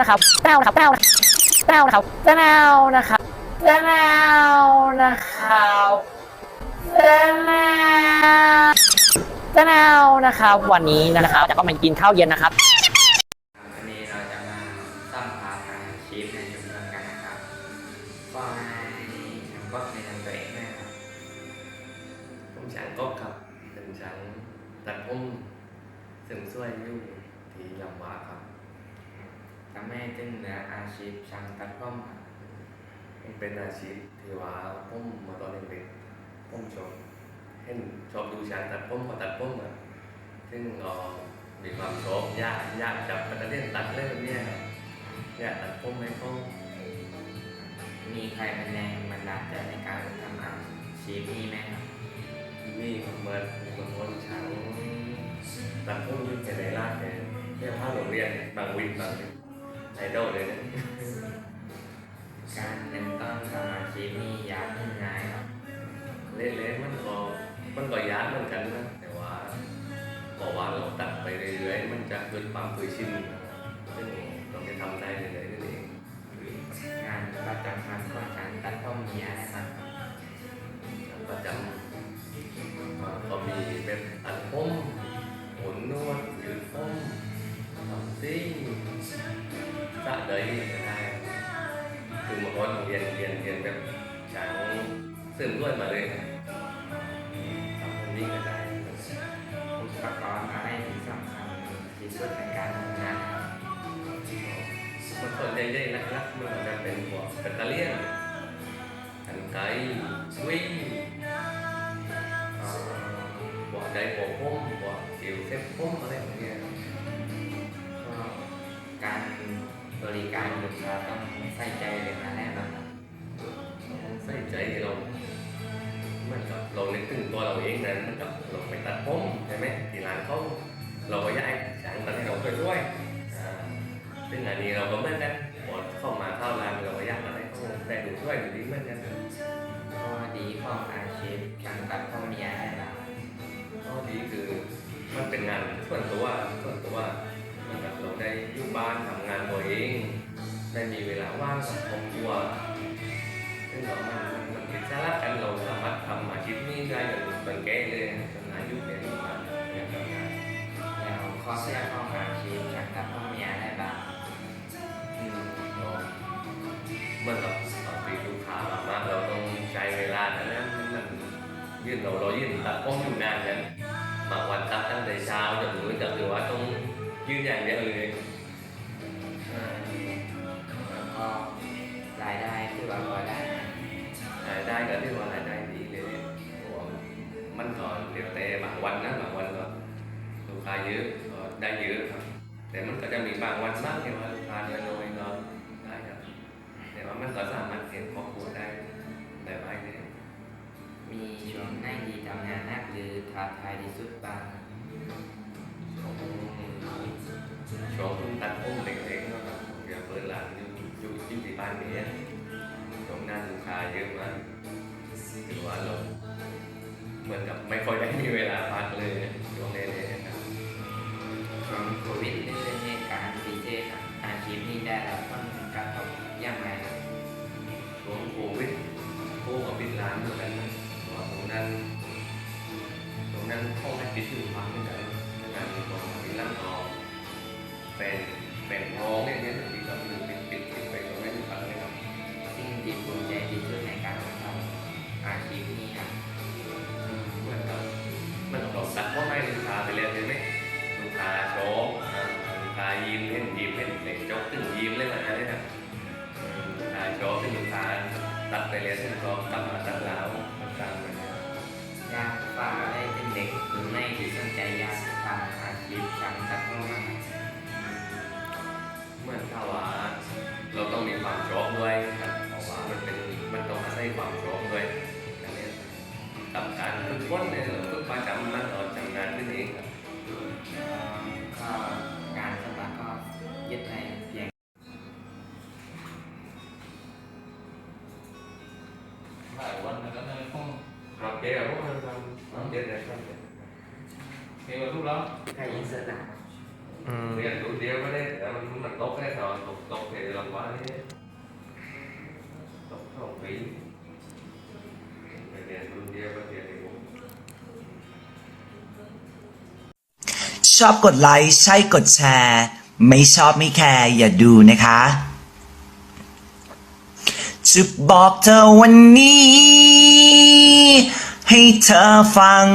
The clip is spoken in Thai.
นะครับแต้วนะครับแต้วแต้วนะครับแต้วนะครับแต้วนะครับแต้วแต้วนะครับวันนี้นะครับจะก็มากินข้าวเย็นนะครับวันนี้เราจะมาสัมภาษณ์อาชีพในชุมชนกันนะครับก็ให้ทางก็ในนำตัวเองด้วยครับผมช้างก๊อกครับเป็นช้างตัดผมซึ่งช่วยอยู่ที่ลำบากครับ ทำให้ตึงเหลืออาชีพช่างตัดผมมันเป็นอาชีพที่ว่าผมมาตอนเด็กๆผมชอบเห็นชอบดูช้างตัดผมเขาตัดผมอะซึ่งเรามีความชอบยากยากจับปัตเตอร์ตัดเล่นแบบนี้ครับอยากตัดผมให้เขามีใครเป็นแรงบันดาลใจในการทำอาชีพนี้ไหมครับมีเหมือนเหมือนคนช้างตัดผมยุ่งในร้านเนี่ยเที่ผ้าโรงเรียนบางวินบางวิน ไอดอลเลยนะการเริ่มต้นทำอาชีพนี้ยากขึ้นง่ายครับเล่นๆมันก็มันก็ยากเหมือนกันนะแต่ว่าบอกว่าเราตัดไปเรื่อยๆมันจะเกิดความเคยชินนะครับซึ่งเราจะทำได้เรื่อยๆนั่นเองงานประจำวันของช่างตัดผมมีอะไรบ้างครับประจำอ่าก็ เสริมด้วยมาเลยนะทำผมนี่ก็ได้อุปกรณ์อะไรที่สำคัญที่สุดในการทำงานครับมันส่วนใหญ่ๆนักๆมันจะเป็นหัวแบตเตอรี่ยนกันไกรวิ่งหัวใจหัวพุ่มหัวสิวเส้นพุ่มอะไรอย่างเงี้ยการบริการลูกค้าต้องใส่ใจเรื่องอะไรบ้างครับใส่ใจเรา ถึงตัวเราเองนะเหมันกับเราไปตัดผมใช่ไหมที่ร้านเขาเราก็อยากให้ช่างตัดให้เราช่วยซึ่งอันนี้เราก็เหมือนกันพอเข้ามาเข้าร้านเราก็อยากอะไรเขาแต่ดูช่วยดูดีเหมือนกันข้อดีของอาชีพช่างตัดผมมีอะไรบ้างข้อดีคือมันเป็นงานส่วนตัวส่วนตัวมันแบบเราได้อยู่บ้านทำงานตัวเองได้มีเวลาว่างกับครอบครัวซึ่งเรามันมันมันเป็นสาระกันเราสามารถ เมื่อกับตอนที่ลูกค้ามามากเราต้องใช้เวลานะนะมันมันยืนเราเรายืนตัดผมอยู่นานกันบางวันตัดตั้งแต่เช้าจนถึงจะถือว่าต้องยืนอย่างเดียวเลยอ่าแล้วก็รายได้ที่ว่าพอได้ไหมรายได้ก็เรียกว่ารายได้ดีเลยเพราะว่ามันก็เดี๋ยวแต่บางวันนะบางวันก็ลูกค้าเยอะก็ได้เยอะครับแต่มันก็จะมีบางวันบ้างที่ว่าลูกค้าเยอะน้อยก็ได้ครับ แต่ว่ามันก็สามารถเลี้ยครอบครัวได้ได้ไปเลยมีช่วงไหนที่ทำงานหนักหรือท้าทายที่สุดบ้างช่วงช่วงทุ่งตัดผมเล็กๆนะครับเดี๋ยวเปิดร้านอยู่อยู่ที่ที่บ้านนี้ช่วงนั้นลูกค้าเยอะมากถือว่าเราเหมือนกับไม่ค่อยได้มีเวลาพักเลยช่วงนี้เลยนะครับช่วงโควิดหรือเหตุการณ์พิเศษครับอาชีพนี้ได้รับผลกระทบอย่างไรครับ โควิดร้านเหมือนกันนะเพราะว่าตรงนั้นตรงนั้นเข้าให้ปิดอยู่พักเหมือนกันงานของปิดร้านทองเป็นเป็นท้องอย่างเงี้ยที่เราอปิดปิดปิดไปตรงนั้นอยู่พักเลยครับสิ่งที่ภูมิใจที่สุดในการทำอาชีพนี้ครับเหมือนกับมันเราตัดพ่อให้ลูกค้าไปเรียนใช่ไหมลูกค้าโชอ่าลูกค้ายิ้มเห็นยิ้มเห็นเด็กจ๊กตึ้งยิ้มเลยแบบนั้นเลยนะลูกค้าโชว์ซึ่งลูกค้า ตัดไปเรียซึ่งก็กลับมาตัดแล้วตามไปเนี่ยยากฝากอะไรเป็นเด็กหรือไม่ที่สนใจยากทำอาชีพช่างตัดผมบ้างครับเหมือนถ้าว่าเราต้องมีความชอบด้วยครับเพราะว่ามันเป็นมันต้องอาศัยความชอบด้วยอันนี้กับการฝึกฝนเนี่ยเราฝึกประจำมันเราจำงานขึ้นเองครับ เราทำเดี๋ยวเดี๋ยวครับมีวันรูปแล้วใครอินเสิร์ตหนักออืมเรียนรู้เดียวก็ได้แต่มันมันตกแค่ตอนตกตกเหตุหลังว่านี่ตกสองปีเรียนรู้เดียวก็เรียนรู้ชอบกดไลค์ใช่กดแชร์ ไม่ชอบไม่แคร์อย่าดูนะคะจะบอกเธอวันนี้ ให้เธอฟัง